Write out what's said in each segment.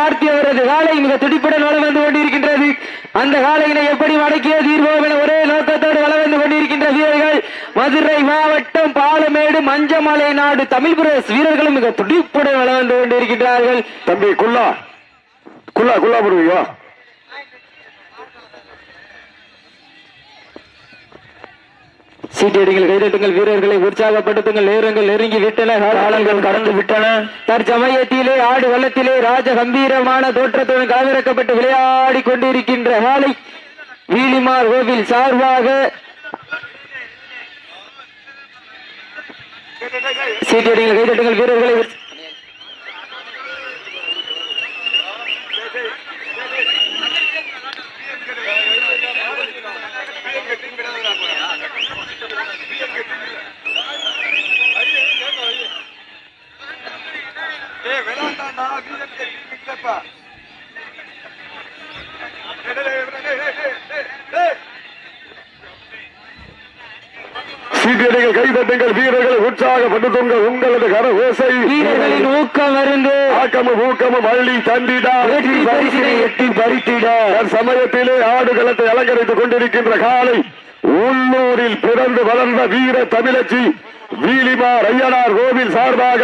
கார்த்தி அவரது காலை மிக துடிப்புடன் வளம் வந்து கொண்டிருக்கின்றது. அந்த காலையினை எப்படி மடக்கிய தீர்வோம் என ஒரே நோக்கத்தோடு வளம் வந்து கொண்டிருக்கின்ற வீரர்கள் மதுரை மாவட்டம் பாலமேடு மஞ்சமலை நாடு தமிழ் பிரதேச வீரர்களும் மிக துடிப்புடன் வளம் வந்து கொண்டிருக்கின்றார்கள். தம்பி குல்லா. குல்லா குல்லா போடுவீங்க சீட்டடிகள் கைதட்டுங்கள் வீரர்களை உற்சாகப்படுத்துங்கள் நேரங்கள் நெருங்கி விட்டன காலங்கள் கடந்து விட்டன. தற்சமயத்திலே ஆடு வள்ளத்திலே ராஜ கம்பீரமான தோற்றத்துடன் களமிறக்கப்பட்டு விளையாடி கொண்டிருக்கின்ற காலை வீலிமார் கோவில் சார்பாக சீட்டடிகள் கைதட்டுங்கள் வீரர்களை உற்ச- சீட்டியடிகள் கைதட்டுங்கள் வீரர்களை உற்சாகப்படுத்துங்கள் உங்களது கர ஓசை. வீரர்களின் ஊக்கம் அருந்து ஆக்கமும் ஊக்கமும் அள்ளி தந்திடா. வெற்றி பரிசினை எட்டி பறித்திட. சமயத்திலே ஆடுகளத்தை அலங்கரித்துக் கொண்டிருக்கின்ற காலை உள்ளூரில் பிறந்து வளர்ந்த வீர தமிழச்சி வீலிமார் ஐயனார் கோவில் சார்பாக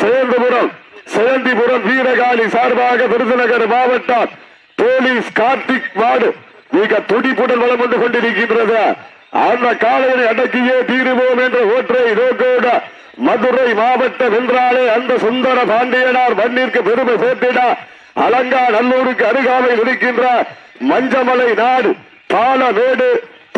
சேந்தபுரம் செவந்திபுரம் வீரகாளி சார்பாக விருதுநகர் மாவட்டம் போலீஸ் கார்த்திக் வார்டு. மிக துடிப்புடன் வளம் வந்து கொண்டிருக்கின்றது. அந்த காலையை அடக்கியே தீருவோம் என்ற ஒற்றை நோக்கோட மதுரை மாவட்டம் என்றாலே அந்த சுந்தர பாண்டியனார் மண்ணிற்கு பெருமை சேர்த்திட அலங்கா நல்லூருக்கு அருகாமையில் இருக்கின்ற மஞ்சமலை நாடு பாலமேடு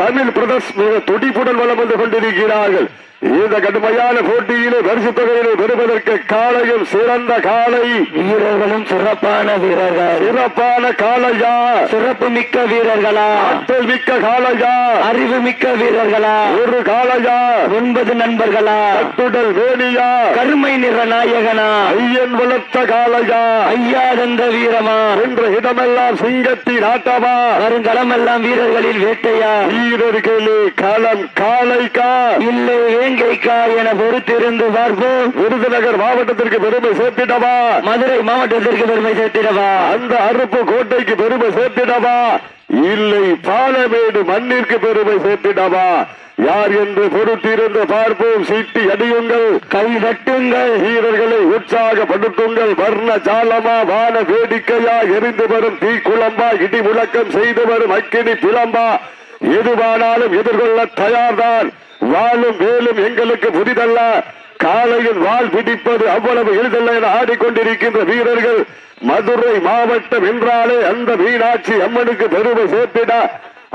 தமிழ் பிரதர்ஸ் மிக துடிப்புடன் வளம் வந்து கொண்டிருக்கிறார்கள். இந்த கடுமையான போட்டியிலே பரிசு தொகையிலே பெறுவதற்கு காலையும் சிறந்த காலை வீரர்களும் சிறப்பான வீரர்கள். சிறப்பான காளையா? சிறப்பு மிக்க வீரர்களா? ஆற்றல் மிக்க காளையா? அறிவு மிக்க வீரர்களா? ஒரு காளையா? ஒன்பது நண்பர்களா? கட்டுடல் வேணியா? கருமை நிற நாயகனா? ஐயன் வளர்த்த காளையா? ஐயாதந்த வீரமா? என்ற இடமெல்லாம் சிங்கத்தின் ஆட்டமா? வருங்களமெல்லாம் வீரர்களில் வேட்டையா? வீரர்களே களம் காளைக்கா? இல்லை வேங்கைக்கா என பொறுத்திருந்து பார்ப்போம். விருதுநகர் மாவட்டத்திற்கு பெருமை சேர்த்திடவா? மதுரை மாவட்டத்திற்கு பெருமை சேர்த்திடவா? அந்த அருப்பு கோட்டைக்கு பெருமை சேர்த்திடவா? இல்லை பாலமேடு மண்ணிற்கு பெருமை சேர்த்திடவா? யார் என்று பொறுத்திருந்து பார்ப்போம். சீட்டி அடியுங்கள் கை தட்டுங்கள். வீரர்களை உற்சாகப்படுத்துங்கள். வர்ண ஜாலமா வான வேடிக்கையா எரிந்து வரும் தீக்குழம்பா இடி முழக்கம் செய்து வரும் அக்கினி பிளம்பா. எதுவானாலும் எதிர்கொள்ள தயார்தான். வாழும் வேலும் எங்களுக்கு புதிதல்ல. காலையில் வாள் பிடிப்பது அவ்வளவு எளிதல்ல என ஆடிக்கொண்டிருக்கின்ற வீரர்கள் மதுரை மாவட்டம் என்றாலே அந்த மீனாட்சி அம்மனுக்கு பெருமை சேர்த்திட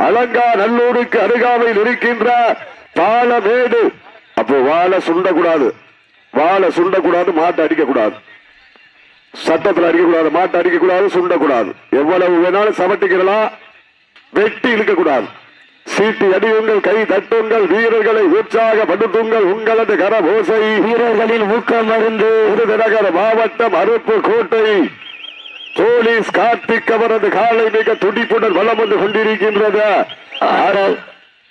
அலங்கா நல்லூருக்கு அருகாமையில் இருக்கின்ற பாலமேடு. அப்போ வாழை சுண்டக்கூடாது. வாழை சுண்டக்கூடாது மாட்டை அடிக்கக்கூடாது. சட்டத்தில் அடிக்கக்கூடாது மாட்டை அடிக்கக்கூடாது சுண்டக்கூடாது. எவ்வளவு வேணாலும் சமட்டிக்கிறலாம் வெட்டி இழுக்கக்கூடாது. சீட்டி அடியுங்கள் கை தட்டுங்கள் வீரர்களை உற்சாகப்படுத்துங்கள் உங்களது கரபோசை. வீரர்களின் ஊக்கம் அருந்து விருதுநகர் மாவட்டம் அருப்பு கோட்டை. போலீஸ் கார்த்திக் அவரது காலை மிக துடிப்புடன் வலம் வந்து கொண்டிருக்கின்றது.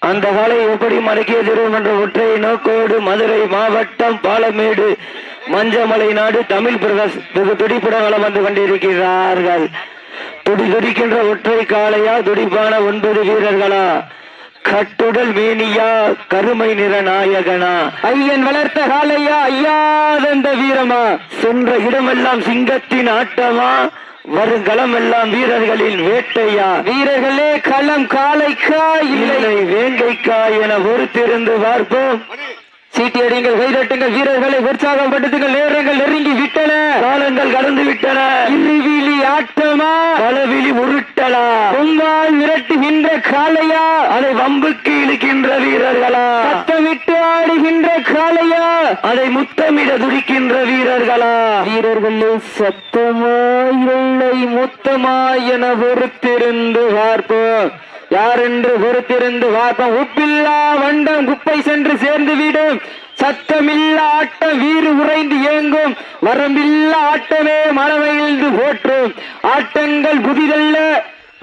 அந்த காலை எப்படி மடக்கிய தரும் என்ற ஒற்றை நோக்கோடு மதுரை மாவட்டம் பாலமேடு மஞ்சமலை நாடு தமிழ் பிரதேச வெகு துடிப்புடன் வலம் வந்து கொண்டிருக்கிறார்கள். துடி துடிக்கின்ற ஒற்றை காளையா துடிப்பான ஒன்பது வீரர்களா? கட்டுடல் மேனியா கருமை நிற நாயகனா ஐயன் வளர்த்த காளையா ஐயாதந்த வீரமா? சென்ற இடமெல்லாம் சிங்கத்தின் ஆட்டமா? வருங்களம் எல்லாம் வீரர்களின் வேட்டையா? வீரர்களே களம் காளைக்கா இல்லை. வேங்கைக்கா என பொறுத்திருந்து பார்ப்போம். சீட்டி அடிங்கள் கைதட்டுங்கள் வீரர்களை உற்சாகப்படுத்துங்கள் நேரங்கள் நெருங்கி விட்டன. காலங்கள் கடந்து விட்டன. இருவிழி ஆட்டமா? பலவிழி உருட்டலா? பொங்கால் விரட்டுகின்ற காலையா அதை வம்புக்கு இழுக்கின்ற வீரர்களா? சத்தமிட்டு ஆடுகின்ற காலையா அதை முத்தமிட துடிக்கின்ற வீரர்களா? வீரர்களே சத்தமாய் இல்லை முத்தமாய் என பொறுத்திருந்து பார்ப்போம். யார் என்று பொறுத்திருந்து பார்ப்போம். உப்பில்லா வண்டம் குப்பை சென்று சேர்ந்து விடும். சத்தமில்லா ஆட்டம் வீறு உறைந்து இயங்கும். வரம்பில்லா ஆட்டமே மனமையில்ந்து போற்றும். ஆட்டங்கள் புதிதல்ல.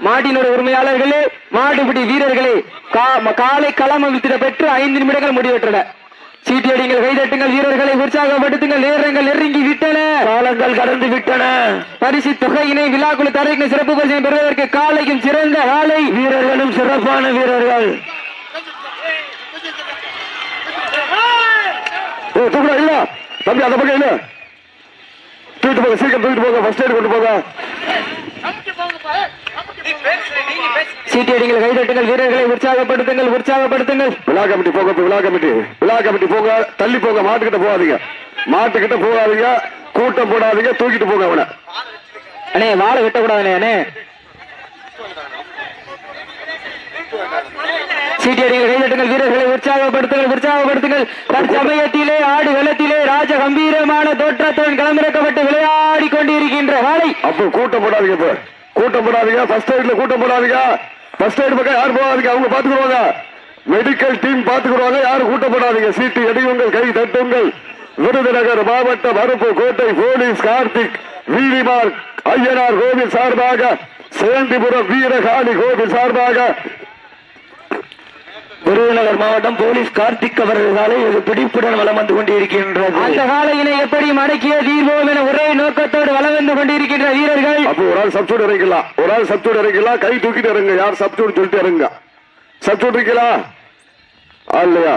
மாடினோட உரிமையாளர்களே மாடுபிடி வீரர்களே காலை களம் அவிழ்த்திட பெற்று ஐந்து நிமிடங்கள் முடிவற்றன. சீட்டியடிங்கள் கைதட்டுங்கள் வீரர்களை உற்சாகப்படுத்துங்கள் நேரங்கள் நெருங்கி விட்டன. காலங்கள் கடந்து விட்டன. பரிசு தொகையினை விழாக்குழு தரைக்கு சிறப்பு பரிசனை பெறுவதற்கு காலையும் சிறந்த காலை. வீரர்களும் சிறப்பான வீரர்கள். ஏ தூக்குடா இல்ல. தம்பி அந்த பக்கம் இல்ல தூக்கிட்டு போங்க சீக்கிரம் தூக்கிட்டு போங்க ஃபர்ஸ்ட் எய்ட் கொண்டு போங்க. சீட்டியடிங்கள் கைதட்டுங்கள் வீரர்களை உற்சாகப்படுத்துங்கள் உற்சாகப்படுத்துங்கள். விழா கமிட்டி போங்க விழா கமிட்டி. விழா கமிட்டி போங்க தள்ளி போங்க மாட்டுக்கிட்ட போகாதீங்க. மாட்டுக்கிட்ட போகாதீங்க கூட்டம் போடாதீங்க தூக்கிட்டு போங்க அவனை. அண்ணே வாழை வெட்டக்கூடாதுண்ணே அண்ணே. சீட்டியடிகள் கைதட்டுங்கள் வீரர்களை உற்சாகப்படுத்துங்கள் உற்சாகப்படுத்துங்கள். தற்சமயத்திலே ஆடு வெள்ளத்திலே ராஜ கம்பீரமான தோற்றத்துடன் களமிறக்கப்பட்டு விளையாடி கொண்டிருக்கின்ற வாழை அப்போ கூட்டம் போடாதீங்க இப்ப. கூட்டம் போடாதீங்க. ஃபர்ஸ்ட் எய்ட்ல கூட்டம் போடாதீங்க. ஃபர்ஸ்ட் எய்ட் பக்கம் யார் போகாதீங்க. அவங்க பாத்துக்குவாங்க மெடிக்கல் டீம் பாத்துக்குவாங்க யாரும் கூட்டம் போடாதீங்க. சீட்டு எடியுங்கள் கை தட்டுங்கள். விருதுநகர் மாவட்ட மறுப்பு கோட்டை போலீஸ் கார்த்திக் வீரிமார் ஐயனார் கோவில் சார்பாக சேந்திபுரம் வீரகாளி கோவில் சார்பாக விருதுநகர் மாவட்டம் போலீஸ் கார்த்திக் அவர்களாலே இது பிடிப்புடன் வலம் வந்து கொண்டிருக்கின்றது. அந்த காலையினை எப்படி மடக்கிய தீர்வோம் என ஒரே நோக்கத்தோடு வலம் வந்து கொண்டிருக்கின்ற வீரர்கள்? அப்போ ஒரு ஆள் சப்சூட் இறங்கிக்கலாம் ஒரு ஆள் சப்சூட் இறங்கிக்கலாம் கை தூக்கிட்டு இறங்க. யார் சப்சூட் சொல்லிட்டு இறங்க. சப்சூட் இருக்கலாம் இல்லையா?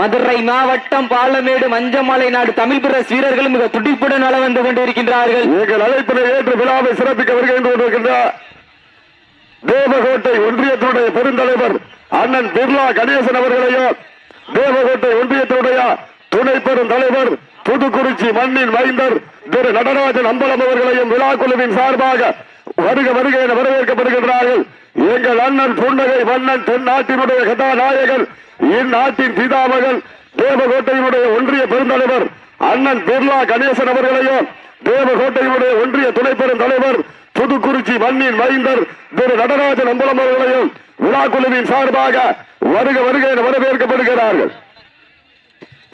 மதுரை மாவட்டம் பாலமேடு மஞ்சமலை நாடு தமிழ் பிரஸ் வீரர்கள் மிக துடிப்புடன் வலம் வந்து கொண்டிருக்கின்றார்கள். எங்கள் அழைப்பினை ஏற்று விழாவை சிறப்பிக்க வருகின்ற தேவகோட்டை ஒன்றியத்தினுடைய பெருந்தலைவர் அண்ணன் பிர்லா கணேசன் அவர்களையும் தேவகோட்டை ஒன்றியத்தினுடைய துணை பெரும் தலைவர் புதுக்குறிச்சி மண்ணின் மைந்தர் திரு நடராஜன் அம்பலம் அவர்களையும் விழா குழுவின் சார்பாக வருக வருக என வரவேற்கப்படுகின்றார்கள். எங்கள் அண்ணன் புன்னகை மன்னன் தென்னாட்டினுடைய கதாநாயகன் இந்நாட்டின் பிதாமகன் தேவகோட்டையினுடைய ஒன்றிய பெருந்தலைவர் அண்ணன் பிர்லா கணேசன் அவர்களையும் தேவகோட்டையினுடைய ஒன்றிய துணை பெரும் தலைவர் புதுக்குறிச்சி மண்ணின் மைந்தர் திரு நடராஜன் அம்பலம் அவர்களையும் விழா குழுவின் சார்பாக வருக வருக என வரவேற்கப்படுகிறார்கள்.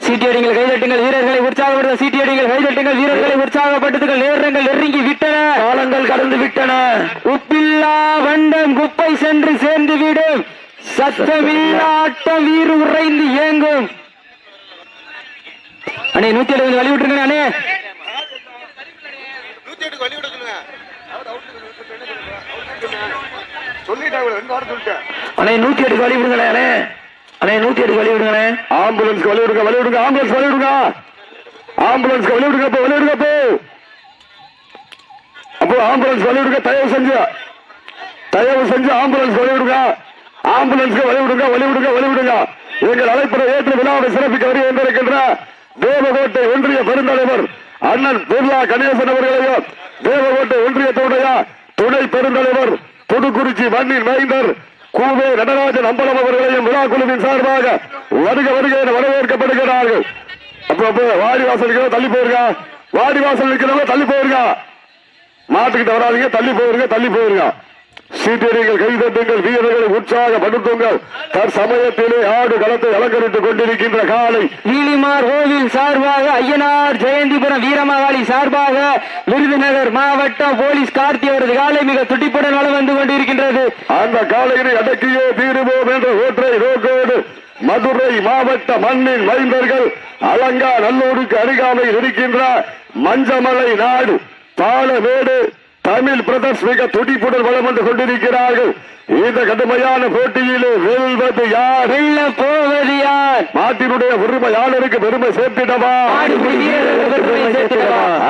சீட்டியடிங்கள் கைதட்டுங்கள் வீரர்களை உற்சாகப்படுத்த சீட்டியடிங்கள் கைதட்டுங்கள் வீரர்களை உற்சாகப்படுத்துங்கள் நேரங்கள் நெருங்கி விட்டன. காலங்கள் கடந்து விட்டன. உப்பில்லா வண்டம் குப்பை சென்று சேர்ந்து விடும். சத்தமில்லா ஆட்டம் வீறு உறைந்து இயங்கும். அண்ணே நூத்தி எழுபது வழி விட்டுருங்க அண்ணே அண்ணே நூத்தி எட்டு வழி விடுங்களே அண்ணே. அண்ணே நூத்தி எட்டு வழி விடுங்களே ஆம்புலன்ஸ்க்கு வழி விடுங்க வழி விடுங்க ஆம்புலன்ஸ் வழி விடுங்க. ஆம்புலன்ஸ்க்கு வழி விடுங்க வழி விடுங்க அப்போ ஆம்புலன்ஸ் வழி விடுங்க தயவு செஞ்சு. தயவு செஞ்சு ஆம்புலன்ஸ் வழி விடுங்க. ஆம்புலன்ஸ்க்கு வழி விடுங்க வழி விடுங்க வழி விடுங்க. எங்கள் அழைப்பதை ஏற்று விழாவை சிறப்பிக்க வருகின்ற தேவகோட்டை ஒன்றிய பெருந்தலைவர் அண்ணன் பிர்லா கணேசன் அவர்களையும் தேவகோட்டை ஒன்றியத்துடைய துணை பெருந்தலைவர் புதுக்குறிச்சி மண்ணின் மைந்தர் கூவே நடராஜன் அம்பலம் அவர்களையும் விழா குழுவின் சார்பாக வருக வருக என வரவேற்கப்படுகிறார்கள். அப்போ வாடி வாசல் தள்ளி போயிருக்கா வாடி வாசல் இருக்கிறவங்க தள்ளி போயிருக்கா மாட்டுக்கிட்ட வராதிங்க தள்ளி போயிருங்க தள்ளி போயிருங்க. சீட்டியடிகள் கைதட்டுங்கள் வீரர்களை உற்சாகப்படுத்துங்கள். தற்சமயத்திலே ஆடு களத்தை அலங்கரித்துக் கொண்டிருக்கின்ற காலை நீலிமார் கோவில் சார்பாக ஐயனார் ஜெயந்திபுரம் வீரமகாளி சார்பாக விருதுநகர் மாவட்டம் போலீஸ் கார்த்தி அவரது காலை மிக துடிப்புடன் வளம் வந்து கொண்டிருக்கின்றது. அந்த காலையினை அடக்கியே தீருவோம் என்ற ஒற்றை நோக்கோடு மதுரை மாவட்ட மண்ணின் மைந்தர்கள் அலங்கா நல்லூருக்கு அருகாமையில் இருக்கின்ற மஞ்சமலை நாடு பாலமேடு தமிழ் பிரதர்ஸ் மிக துடிப்புடன் வளம் வந்து கொண்டிருக்கிறார்கள். இந்த கடுமையான போட்டியிலே வெல்வது யார்? வெல்ல போவது யார்? நாட்டினுடைய உரிமையாளருக்கு பெருமை சேர்த்திடவா?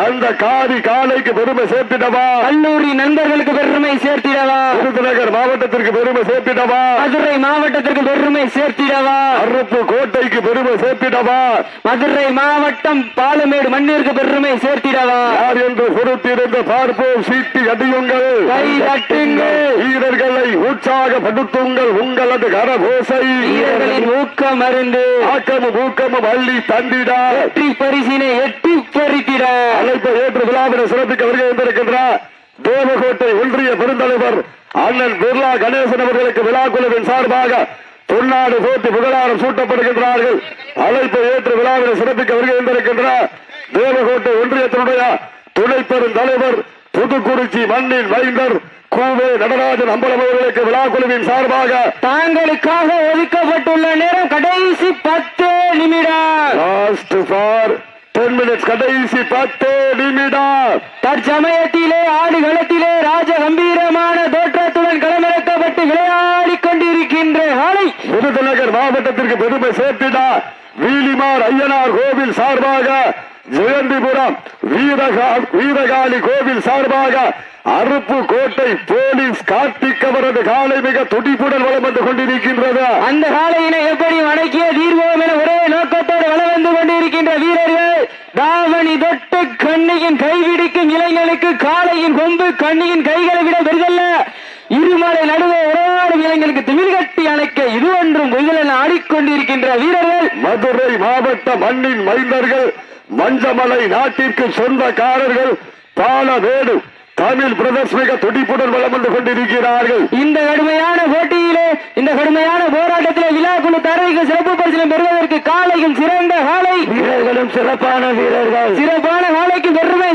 அந்த காரி காலைக்கு பெருமை சேர்த்திடவா? கல்லூரி நண்பர்களுக்கு பெருமை சேர்த்திடவா? விருதுநகர் மாவட்டத்திற்கு பெருமை சேர்த்திடவா? மதுரை மாவட்டத்திற்கு பெருமை சேர்த்திடவா? அருப்பு கோட்டைக்கு பெருமை சேர்த்திடவா? மதுரை மாவட்டம் பாலமேடு மண்ணிற்கு பெருமை சேர்த்திடவா? யார் என்று பொறுத்திருந்து பார்ப்போம். சீட்டி அடியுங்கள். கை தட்டுங்கள். வீரர்களை உற்சாகப்படுத்துங்கள் உங்களது கரபோசை வீரர்களின் ஊக்கம் அருந்து. ஆக்கமும் ஊக்கமும் அள்ளி தந்திட. வெற்றி பரிசினை எட்டி பறித்திட. அழைப்பை ஏற்று விழாவினை சிறப்பிக்க வருகை வந்திருக்கின்றார் தேவகோட்டை ஒன்றிய பெருந்தலைவர் அண்ணன் பிர்லா கணேசன் அவர்களுக்கு விழா குழுவின் சார்பாக பொன்னாடு போட்டி புகழாரம் சூட்டப்படுகின்றார்கள். அழைப்பை ஏற்று விழாவினை சிறப்பிக்க வருகை வந்திருக்கின்றார் தேவகோட்டை ஒன்றியத்தினுடைய துணை பெரும் தலைவர் புதுக்குறிச்சி மண்ணின் மைந்தர் கூவே நடராஜன் அம்பலம் அவர்களுக்கு விழா குழுவின் சார்பாக தாங்களுக்காக ஒதுக்கப்பட்டுள்ள நேரம் கடைசி பத்து நிமிடம். லாஸ்ட் ஃபார் டென் மினிட்ஸ் கடைசி பத்து நிமிடம். தற்சமயத்திலே ஆடுகளத்திலே ராஜ கம்பீரமான தோற்றத்துடன் களமிறக்கப்பட்டு ஆலை விருதுநகர் மாவட்டத்திற்கு பெருமை சேர்த்தினார் வீலிமார் ஐயனார் கோவில் சார்பாக ஜெயந்திபுரம் வீரகாளி கோவில் சார்பாக அருப்பு கோட்டை போலீஸ் கார்த்திக் அவரது காலை மிக துடிப்புடன் வளம் வந்து கொண்டிருக்கின்றது. அந்த காலையினை எப்படி வணக்கிய தீர்வோம் என ஒரே நோக்கத்தோடு வளம் வந்து கொண்டிருக்கின்ற வீரர்கள் தாவணி தொட்டு கண்ணியின் கைவிடிக்கும் இளைஞனுக்கு காலையின் கொம்பு கண்ணியின் கைகளை விட பெரிதல்ல. இருமலை நடுவே உறவாடும் இளைஞனுக்கு திமிழ் கட்டி அணைக்க இது ஒன்றும் பொய்தலென ஆடிக்கொண்டிருக்கின்ற வீரர்கள். மதுரை மாவட்ட மண்ணின் மைந்தர்கள் மஞ்சமலை நாட்டிற்கு சொந்தக்காரர்கள் பாலவேடு தமிழ் பிரதர்ஸ் மிக துடிப்புடன் வளம் வந்து கொண்டிருக்கிறார்கள். இந்த கடுமையான போட்டியிலே இந்த கடுமையான போராட்டத்திலே விழா குழு தரைக்கு சிறப்பு பரிசீலனை பெறுவதற்கு காளையில் சிறந்த காளை வீரர்களும் சிறப்பான வீரர்கள். சிறப்பான காளைக்கு பெருமை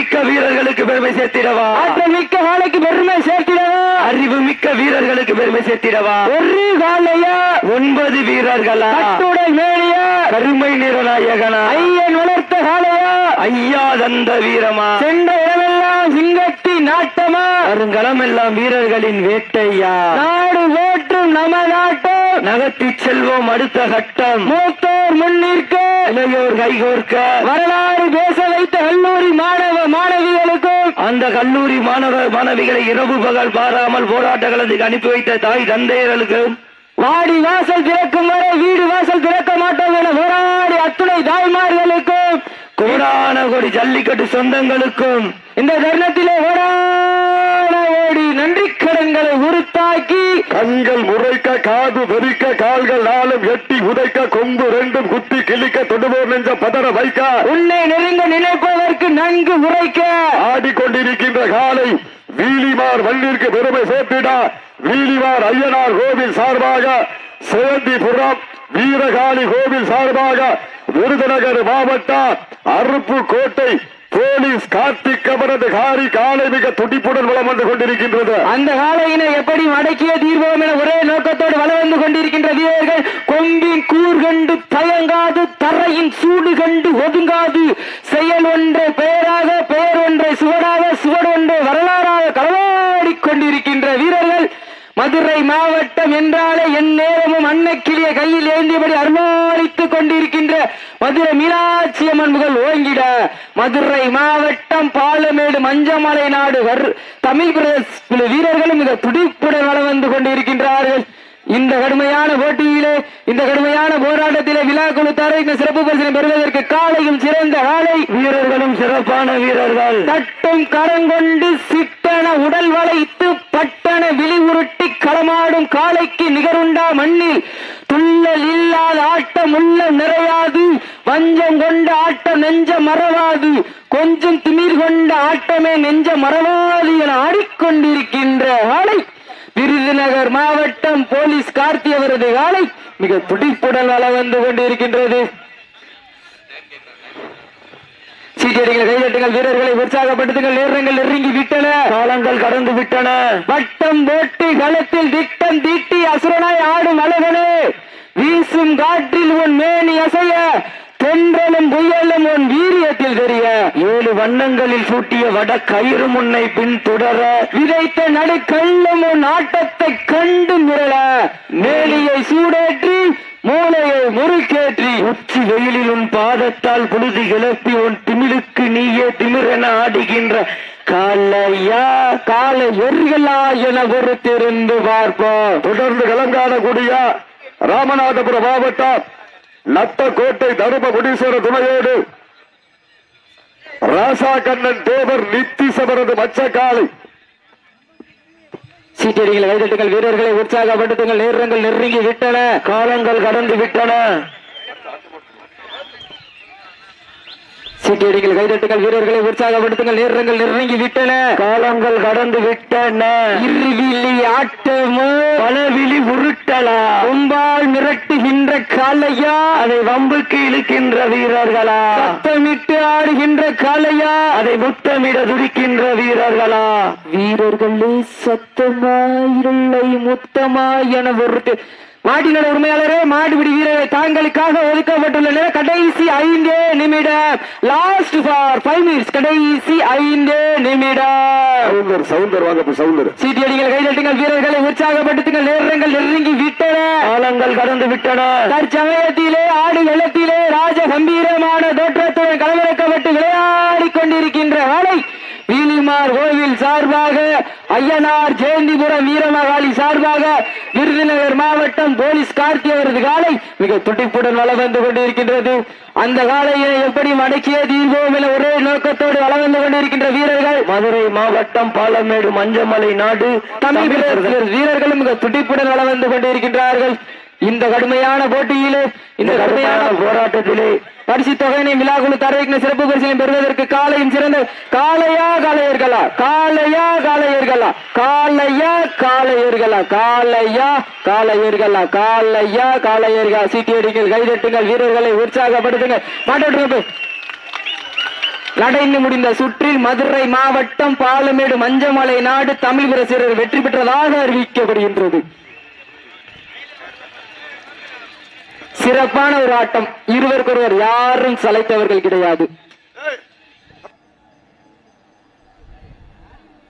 மிக்க வீரர்களுக்கு பெருமை சேர்த்திடவா? ஆற்றல் மிக்க காளைக்கு பெருமை சேர்த்திடவா? அறிவு மிக்க வீரர்களுக்கு பெருமை சேர்த்திடவா? ஒரு காளையா ஒன்பது வீரர்களா? கட்டுடல் மேலியா கருமை நிறநாயகனா? ஐயன் வளர்த்த காளையா? ஐயா தந்த வீரமா? சென்ற இடமெல்லாம் சிங்கத்தி நாட்டமா? வருங்களம் எல்லாம் வீரர்களின் வேட்டையா? நாடு போற்றும் நம நாட்டம் நகர்த்தி செல்வோம் அடுத்த கட்டம். மூத்தோர் முன்னிற்க. இளையோர் கைகோர்க்க வரலாறு பேச வைத்த கல்லூரி மாணவ மாணவிகளுக்கும் அந்த கல்லூரி மாணவ மாணவிகளை இரவு பகல் பாராமல் போராட்ட களத்துக்கு அனுப்பி வைத்த தாய் தந்தையர்களுக்கு. வாடி வாசல் திறக்கும் வரை வீடு வாசல் திறக்க மாட்டோம் என போராடி அத்துணை தாய்மார்களுக்கும் கோடான கோடி ஜல்லிக்கட்டு சொந்தங்களுக்கும். இந்த தருணத்திலே ஓடான ஓடி நன்றி கடன்களை உருத்தாக்கி கண்கள் முறைக்க காது வெறிக்க கால்கள் நாளும் எட்டி உதைக்க கொம்பு ரெண்டும் குத்தி கிழிக்க தொடுவோர் நெஞ்ச பதற வைக்க. உன்னை நெருங்க நினைப்பதற்கு நன்கு உரைக்க. ஆடிக்கொண்டிருக்கின்ற காலை வீலிமார் மண்ணிற்கு பெருமை சேர்த்திட வீலிமார் ஐயனார் கோவில் சார்பாக சிவந்திபுரம் வீரகாளி கோவில் சார்பாக விருதுநகர் மாவட்டம் அருப்பு கோட்டை போலீஸ் கார்த்திக் அவரது காரி காலை மிக துடிப்புடன் வளம் வந்து கொண்டிருக்கின்றது. அந்த காலையினை எப்படி மடக்கிய தீர்வோம் என ஒரே நோக்கத்தோடு வள வந்து கொண்டிருக்கின்ற வீரர்கள் கொம்பின் கூர் கண்டு தயங்காது தரையின் சூடு கண்டு ஒதுங்காது. செயல் ஒன்றை பெயராக பெயர் ஒன்றை சுவடாக சுவடு ஒன்றை வரலாறாக களவாடி கொண்டிருக்கின்ற வீரர்கள் மதுரை மாவட்டம் என்றாலே என் நேரமும் அன்னக்கிளிய கையில் ஏந்தியபடி அருமாளித்துக் கொண்டிருக்கின்ற மதுரை மீனாட்சி அம்மன் ஓங்கிட மதுரை மாவட்டம் பாலமேடு மஞ்சமலை நாடு வர்- தமிழ் பிரதேச வீரர்களும் மிக துடிப்புடன் வளம் வந்து கொண்டிருக்கின்றார்கள். இந்த கடுமையான போட்டியிலே இந்த கடுமையான போராட்டத்திலே விழா குழு தர இந்த சிறப்பு பரிசனை பெறுவதற்கு காலையும் சிறந்த காலை. வீரர்களும் சிறப்பான வீரர்கள். தட்டும் கரங்கொண்டு சிட்டன உடல் வளைத்து பட்டன விழி உருட்டி களமாடும் காளைக்கு நிகருண்டா மண்ணில். துள்ளல் இல்லாத ஆட்டம் உள்ள நிறையாது. வஞ்சம் கொண்ட ஆட்டம் நெஞ்ச மறவாது. கொஞ்சம் திமிர் கொண்ட ஆட்டமே நெஞ்ச மறவாது என ஆடிக்கொண்டிருக்கின்ற ஆளை விருதுநகர் மாவட்டம் போலீஸ் கார்த்தி அவரது காலை மிக துடிப்புடன் வள வந்து கொண்டிருக்கின்றது. சீட்டடிகள் கைதட்டுங்கள் வீரர்களை உற்சாகப்படுத்துங்கள் நேரங்கள் நெருங்கி விட்டன. காலங்கள் கடந்து விட்டன. வட்டம் போட்டு களத்தில் திட்டம் தீட்டி அசுரனாய் ஆடும் அழகனே. வீசும் காற்றில் உன் மேனி அசைய தென்றலும் புயலும் உன் வீரியத்தில் தெரிய. ஏழு வண்ணங்களில் சூட்டிய வட கயிறு முன்னை பின் தொடர விதைத்த நடுக்கல்லும் உன் ஆட்டத்தை கண்டு மிரள. மேலியை சூடேற்றி மூளையை முறுக்கேற்றி. உச்சி வெயிலில் உன் பாதத்தால் புழுதி கிளப்பி உன் திமிழுக்கு நீயே திமிரென ஆடுகின்ற. காலையா கால எரிகளா என பொறுத்திருந்து பார்ப்போம். தொடர்ந்து களங்காணக்கூடிய ராமநாதபுரம் மாவட்டம். நத்தக்கோட்டை தருமபுடீஸ்வர துணையோடு ராசா கண்ணன் தேவர் நித்திசவரது மச்சக்காலை. சீட்டடிகள் கைதட்டுங்கள் வீரர்களை உற்சாகப்படுத்துங்கள் நேரங்கள் நெருங்கி விட்டன. காலங்கள் கடந்து விட்டன. சீட்டியடிகள் கைதட்டுங்கள் வீரர்களை உற்சாகப்படுத்துங்கள். நேரங்கள் நெருங்கி விட்டன. காலங்கள் கடந்து விட்டன. இருவில்லி ஆட்டமோ? பலவிழி உருட்டலா? கொம்பால் மிரட்டுகின்ற காளையா? அதை வம்புக்கு இழுக்கின்ற வீரர்களா? சத்தமிட்டு ஆடுகின்ற காளையா? அதை முத்தமிட துடிக்கின்ற வீரர்களா? வீரர்களே சத்தமாயில்லை முத்தமாய் என ஒரு மாட்டினோட உரிமையாளரே மாடுபிடி வீரரை தாங்களுக்காக ஒதுக்கப்பட்டுள்ள நேரம் கடைசி ஐந்தே நிமிடம். லாஸ்ட் ஃபார் ஃபைவ் மினிட்ஸ் கடைசி ஐந்தே நிமிடம். சவுந்தர் சவுந்தர் வாங்க சவுந்தர். சீட்டியடிகள் கைதட்டுங்கள் வீரர்களை உற்சாகப்படுத்துங்கள். நேரங்கள் நெருங்கி விட்டன. காலங்கள் கடந்து விட்டன. தற்சமயத்திலே ஆடு வெள்ளத்திலே ராஜ கம்பீரமான தோற்றத்துடன் களமிறக்கப்பட்டு விளையாடிக் கொண்டிருக்கின்ற வேலை வீலிமார் கோவில் சார்பாக ஐயனார் ஜெயந்திபுரம் வீரமகாளி சார்பாக விருதுநகர் மாவட்டம் போலீஸ் கார்த்தி அவரது காலை மிக துடிப்புடன் வளம் வந்து கொண்டிருக்கின்றது. அந்த காலையை எப்படி மடக்கிய தீர்வோம் என ஒரே நோக்கத்தோடு வளம் வந்து கொண்டிருக்கின்ற வீரர்கள் மதுரை மாவட்டம் பாலமேடு மஞ்சமலை நாடு தமிழ் வீரர்கள் வீரர்களும் மிக துடிப்புடன் வளம் வந்து கொண்டிருக்கின்றார்கள். இந்த கடுமையான போட்டியிலே இந்த கடுமையான போராட்டத்திலே பரிசு தொகையினை விழா குழு தரவிக்கின சிறப்பு பரிசனை பெறுவதற்கு காலையின் சிறந்த காளையா காளையர்களா காளையா காளையர்களா காளையா காளையர்களா காளையா காளையர்களா காளையா காளையர்களா சீட்டியடிங்கள் கைதட்டுங்கள் வீரர்களை உற்சாகப்படுத்துங்க மாட்டோட்டு நடைந்து முடிந்த சுற்றில் மதுரை மாவட்டம் பாலமேடு மஞ்சமலை நாடு தமிழ் பிரசிறர் வெற்றி பெற்றதாக அறிவிக்கப்படுகின்றது. சிறப்பான ஒரு ஆட்டம். இருவருக்கொருவர் யாரும் சளைத்தவர்கள் கிடையாது.